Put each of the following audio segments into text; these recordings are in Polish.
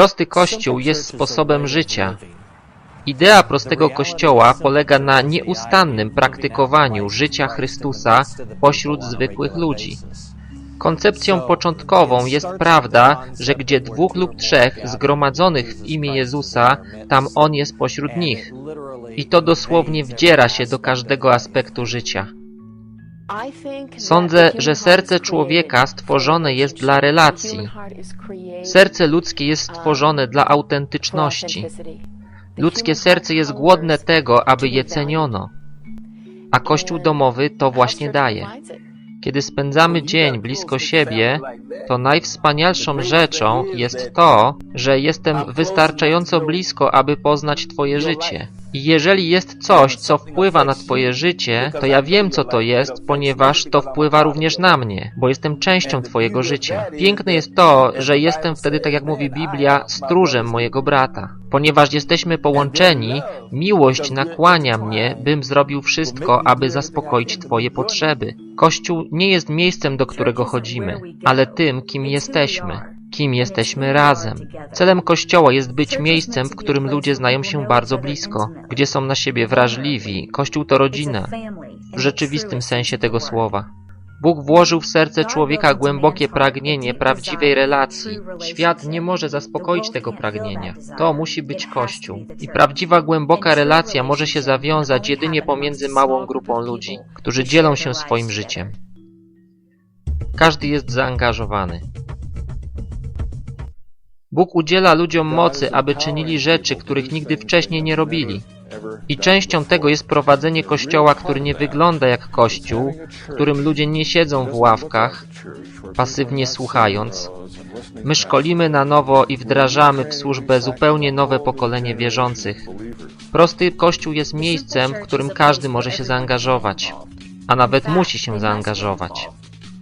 Prosty Kościół jest sposobem życia. Idea prostego Kościoła polega na nieustannym praktykowaniu życia Chrystusa pośród zwykłych ludzi. Koncepcją początkową jest prawda, że gdzie dwóch lub trzech zgromadzonych w imię Jezusa, tam On jest pośród nich. I to dosłownie wdziera się do każdego aspektu życia. Sądzę, że serce człowieka stworzone jest dla relacji. Serce ludzkie jest stworzone dla autentyczności. Ludzkie serce jest głodne tego, aby je ceniono. A Kościół domowy to właśnie daje. Kiedy spędzamy dzień blisko siebie, to najwspanialszą rzeczą jest to, że jestem wystarczająco blisko, aby poznać Twoje życie. I jeżeli jest coś, co wpływa na Twoje życie, to ja wiem, co to jest, ponieważ to wpływa również na mnie, bo jestem częścią Twojego życia. Piękne jest to, że jestem wtedy, tak jak mówi Biblia, stróżem mojego brata. Ponieważ jesteśmy połączeni, miłość nakłania mnie, bym zrobił wszystko, aby zaspokoić Twoje potrzeby. Kościół nie jest miejscem, do którego chodzimy, ale tym, kim jesteśmy kim jesteśmy razem. Celem Kościoła jest być miejscem, w którym ludzie znają się bardzo blisko, gdzie są na siebie wrażliwi. Kościół to rodzina, w rzeczywistym sensie tego słowa. Bóg włożył w serce człowieka głębokie pragnienie prawdziwej relacji. Świat nie może zaspokoić tego pragnienia. To musi być Kościół. I prawdziwa głęboka relacja może się zawiązać jedynie pomiędzy małą grupą ludzi, którzy dzielą się swoim życiem. Każdy jest zaangażowany. Bóg udziela ludziom mocy, aby czynili rzeczy, których nigdy wcześniej nie robili. I częścią tego jest prowadzenie kościoła, który nie wygląda jak kościół, w którym ludzie nie siedzą w ławkach, pasywnie słuchając. My szkolimy na nowo i wdrażamy w służbę zupełnie nowe pokolenie wierzących. Prosty kościół jest miejscem, w którym każdy może się zaangażować, a nawet musi się zaangażować.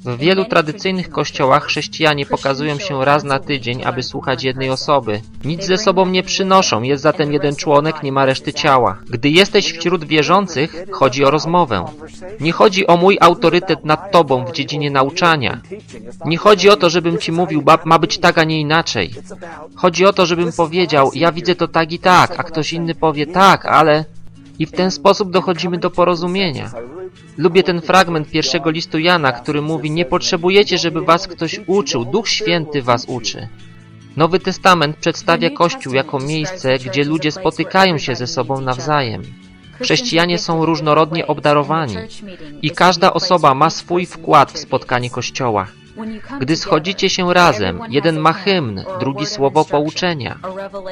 W wielu tradycyjnych kościołach chrześcijanie pokazują się raz na tydzień, aby słuchać jednej osoby. Nic ze sobą nie przynoszą, jest zatem jeden członek, nie ma reszty ciała. Gdy jesteś wśród wierzących, chodzi o rozmowę. Nie chodzi o mój autorytet nad tobą w dziedzinie nauczania. Nie chodzi o to, żebym ci mówił, bab, ma być tak, a nie inaczej. Chodzi o to, żebym powiedział, ja widzę to tak i tak, a ktoś inny powie tak, ale... I w ten sposób dochodzimy do porozumienia. Lubię ten fragment pierwszego listu Jana, który mówi Nie potrzebujecie, żeby was ktoś uczył, Duch Święty was uczy. Nowy Testament przedstawia Kościół jako miejsce, gdzie ludzie spotykają się ze sobą nawzajem. Chrześcijanie są różnorodnie obdarowani i każda osoba ma swój wkład w spotkanie Kościoła. Gdy schodzicie się razem, jeden ma hymn, drugi słowo pouczenia,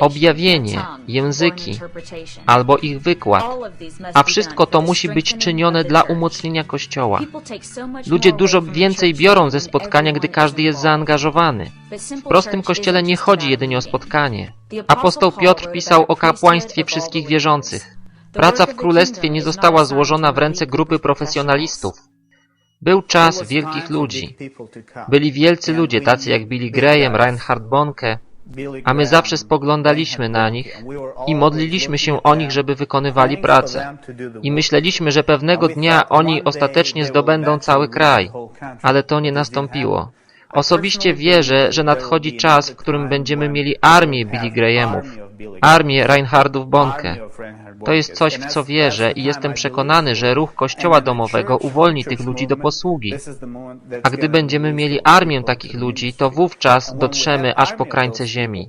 objawienie, języki albo ich wykład, a wszystko to musi być czynione dla umocnienia Kościoła. Ludzie dużo więcej biorą ze spotkania, gdy każdy jest zaangażowany. W prostym Kościele nie chodzi jedynie o spotkanie. Apostoł Piotr pisał o kapłaństwie wszystkich wierzących. Praca w Królestwie nie została złożona w ręce grupy profesjonalistów. Był czas wielkich ludzi. Byli wielcy ludzie, tacy jak Billy Graham, Reinhard Bonke, a my zawsze spoglądaliśmy na nich i modliliśmy się o nich, żeby wykonywali pracę. I myśleliśmy, że pewnego dnia oni ostatecznie zdobędą cały kraj, ale to nie nastąpiło. Osobiście wierzę, że nadchodzi czas, w którym będziemy mieli armię Billy Grahamów, armię Reinhardów Bonke. To jest coś, w co wierzę i jestem przekonany, że ruch Kościoła Domowego uwolni tych ludzi do posługi. A gdy będziemy mieli armię takich ludzi, to wówczas dotrzemy aż po krańce ziemi.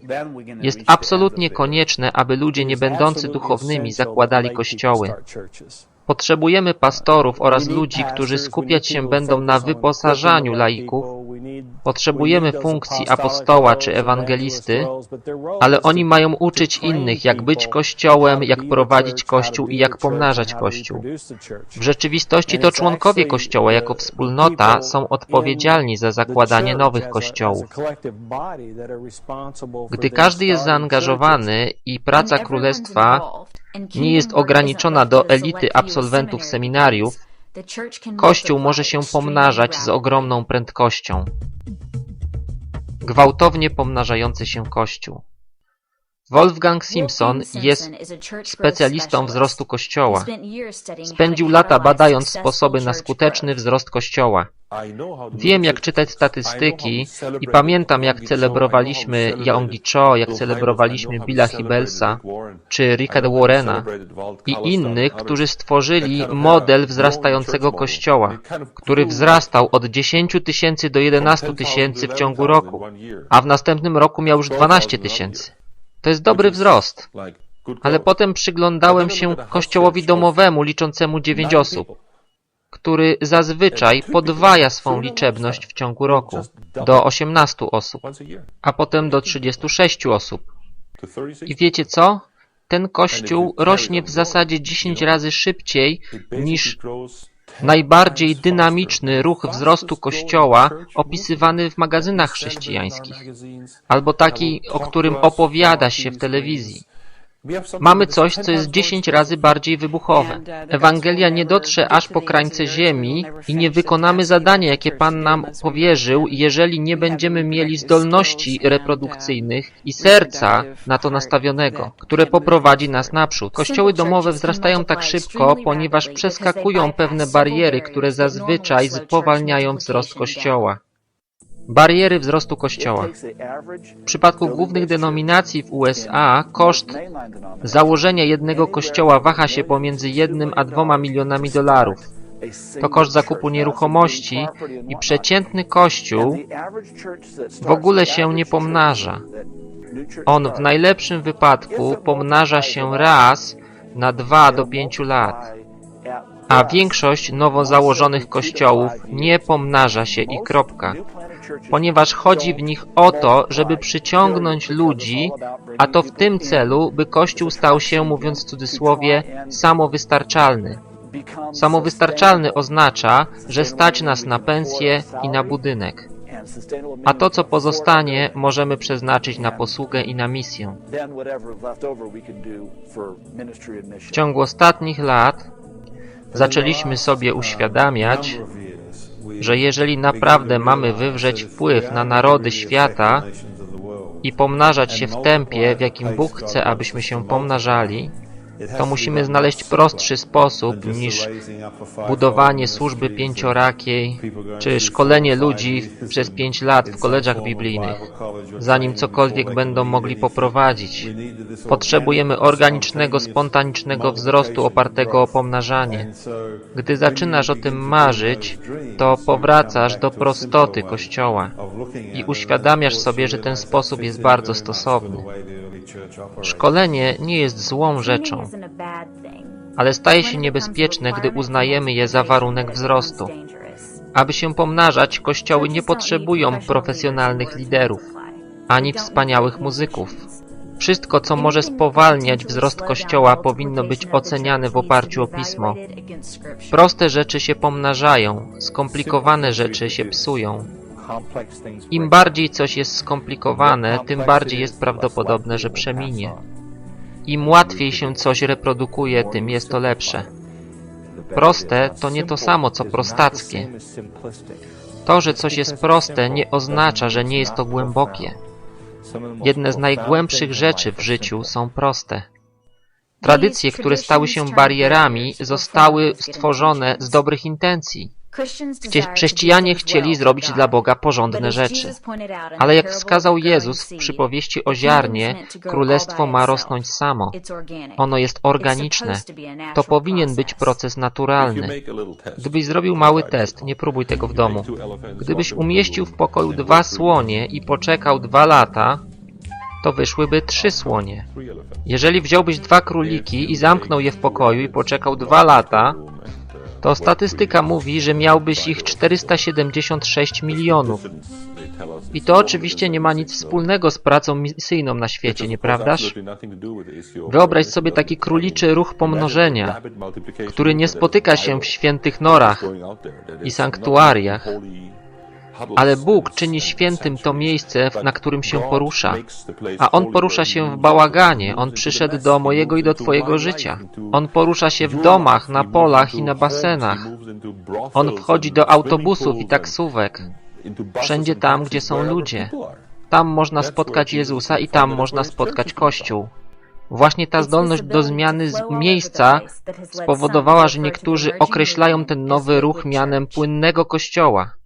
Jest absolutnie konieczne, aby ludzie nie będący duchownymi zakładali kościoły. Potrzebujemy pastorów oraz ludzi, którzy skupiać się będą na wyposażaniu laików. Potrzebujemy funkcji apostoła czy ewangelisty, ale oni mają uczyć innych, jak być kościołem, jak prowadzić kościół i jak pomnażać kościół. W rzeczywistości to członkowie kościoła jako wspólnota są odpowiedzialni za zakładanie nowych kościołów. Gdy każdy jest zaangażowany i praca królestwa nie jest ograniczona do elity absolwentów seminariów, Kościół może się pomnażać z ogromną prędkością. Gwałtownie pomnażający się Kościół. Wolfgang Simpson jest specjalistą wzrostu Kościoła. Spędził lata badając sposoby na skuteczny wzrost Kościoła. Wiem, jak czytać statystyki i pamiętam, jak celebrowaliśmy Yonggi Cho, jak celebrowaliśmy Billa Hibelsa czy Ricka Warrena i innych, którzy stworzyli model wzrastającego kościoła, który wzrastał od 10 tysięcy do 11 tysięcy w ciągu roku, a w następnym roku miał już 12 tysięcy. To jest dobry wzrost. Ale potem przyglądałem się kościołowi domowemu liczącemu 9 osób, który zazwyczaj podwaja swą liczebność w ciągu roku do 18 osób, a potem do 36 osób. I wiecie co? Ten kościół rośnie w zasadzie 10 razy szybciej niż najbardziej dynamiczny ruch wzrostu kościoła opisywany w magazynach chrześcijańskich, albo taki, o którym opowiada się w telewizji. Mamy coś, co jest 10 razy bardziej wybuchowe. Ewangelia nie dotrze aż po krańce ziemi i nie wykonamy zadania, jakie Pan nam powierzył, jeżeli nie będziemy mieli zdolności reprodukcyjnych i serca na to nastawionego, które poprowadzi nas naprzód. Kościoły domowe wzrastają tak szybko, ponieważ przeskakują pewne bariery, które zazwyczaj spowalniają wzrost Kościoła. Bariery wzrostu Kościoła. W przypadku głównych denominacji w USA koszt założenia jednego kościoła waha się pomiędzy jednym a dwoma milionami dolarów. To koszt zakupu nieruchomości i przeciętny kościół w ogóle się nie pomnaża. On w najlepszym wypadku pomnaża się raz na dwa do pięciu lat, a większość nowo założonych kościołów nie pomnaża się i kropka ponieważ chodzi w nich o to, żeby przyciągnąć ludzi, a to w tym celu, by Kościół stał się, mówiąc w cudzysłowie, samowystarczalny. Samowystarczalny oznacza, że stać nas na pensję i na budynek. A to, co pozostanie, możemy przeznaczyć na posługę i na misję. W ciągu ostatnich lat zaczęliśmy sobie uświadamiać, że jeżeli naprawdę mamy wywrzeć wpływ na narody świata i pomnażać się w tempie, w jakim Bóg chce, abyśmy się pomnażali, to musimy znaleźć prostszy sposób niż budowanie służby pięciorakiej czy szkolenie ludzi przez pięć lat w koleżach biblijnych, zanim cokolwiek będą mogli poprowadzić. Potrzebujemy organicznego, spontanicznego wzrostu opartego o pomnażanie. Gdy zaczynasz o tym marzyć, to powracasz do prostoty Kościoła i uświadamiasz sobie, że ten sposób jest bardzo stosowny. Szkolenie nie jest złą rzeczą, ale staje się niebezpieczne, gdy uznajemy je za warunek wzrostu. Aby się pomnażać, kościoły nie potrzebują profesjonalnych liderów, ani wspaniałych muzyków. Wszystko, co może spowalniać wzrost Kościoła, powinno być oceniane w oparciu o Pismo. Proste rzeczy się pomnażają, skomplikowane rzeczy się psują. Im bardziej coś jest skomplikowane, tym bardziej jest prawdopodobne, że przeminie. Im łatwiej się coś reprodukuje, tym jest to lepsze. Proste to nie to samo, co prostackie. To, że coś jest proste, nie oznacza, że nie jest to głębokie. Jedne z najgłębszych rzeczy w życiu są proste. Tradycje, które stały się barierami, zostały stworzone z dobrych intencji. Chrześcijanie chcieli zrobić dla Boga porządne rzeczy. Ale jak wskazał Jezus w przypowieści o ziarnie, królestwo ma rosnąć samo. Ono jest organiczne. To powinien być proces naturalny. Gdybyś zrobił mały test, nie próbuj tego w domu. Gdybyś umieścił w pokoju dwa słonie i poczekał dwa lata, to wyszłyby trzy słonie. Jeżeli wziąłbyś dwa króliki i zamknął je w pokoju i poczekał dwa lata, to statystyka mówi, że miałbyś ich 476 milionów. I to oczywiście nie ma nic wspólnego z pracą misyjną na świecie, nieprawdaż? Wyobraź sobie taki króliczy ruch pomnożenia, który nie spotyka się w świętych norach i sanktuariach, ale Bóg czyni świętym to miejsce, na którym się porusza. A On porusza się w bałaganie. On przyszedł do mojego i do Twojego życia. On porusza się w domach, na polach i na basenach. On wchodzi do autobusów i taksówek. Wszędzie tam, gdzie są ludzie. Tam można spotkać Jezusa i tam można spotkać Kościół. Właśnie ta zdolność do zmiany miejsca spowodowała, że niektórzy określają ten nowy ruch mianem płynnego kościoła.